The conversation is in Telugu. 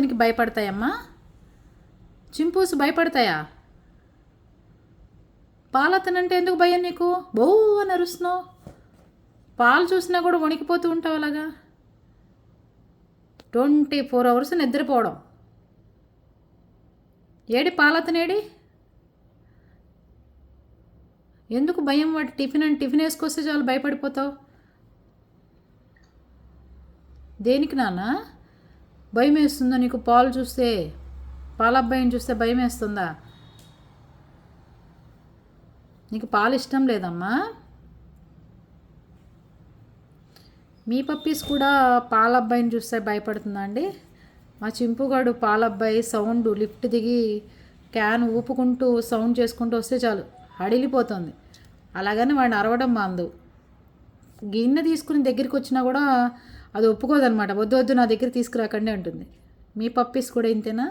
దానికి భయపడతాయమ్మా? చింపూస్ భయపడతాయా? పాలతనంటే ఎందుకు భయం నీకు? బౌ అని అరుస్తున్నావు. పాలు చూసినా కూడా వణికిపోతూ ఉంటావు అలాగా? ట్వంటీ ఫోర్ అవర్స్ నిద్రపోవడం. ఏడి పాలతనేడి ఎందుకు భయం? వాటి టిఫిన్ అని టిఫిన్ వేసుకొస్తే చాలు భయపడిపోతావు. దేనికి నానా భయం వేస్తుందా నీకు పాలు చూస్తే? పాలబ్బాయిని చూస్తే భయం వేస్తుందా నీకు పాలు ఇష్టం లేదమ్మా. మీ పప్పీస్ కూడా పాలబ్బాయిని చూస్తే భయపడుతుందా అండి? మా చింపుగాడు పాలబ్బాయి సౌండ్ లిఫ్ట్ దిగి క్యాన్ ఊపుకుంటూ సౌండ్ చేసుకుంటూ వస్తే చాలు. అడిలిపోతుంది. అలాగని వాడిని అరవడం మాందు గిన్నె తీసుకుని దగ్గరికి వచ్చినా కూడా అది ఒప్పుకోదనమాట వద్దు వద్దు నా దగ్గర తీసుకురాకండి అంటుంది. మీ పప్పీస్ కూడా ఇంతేనా?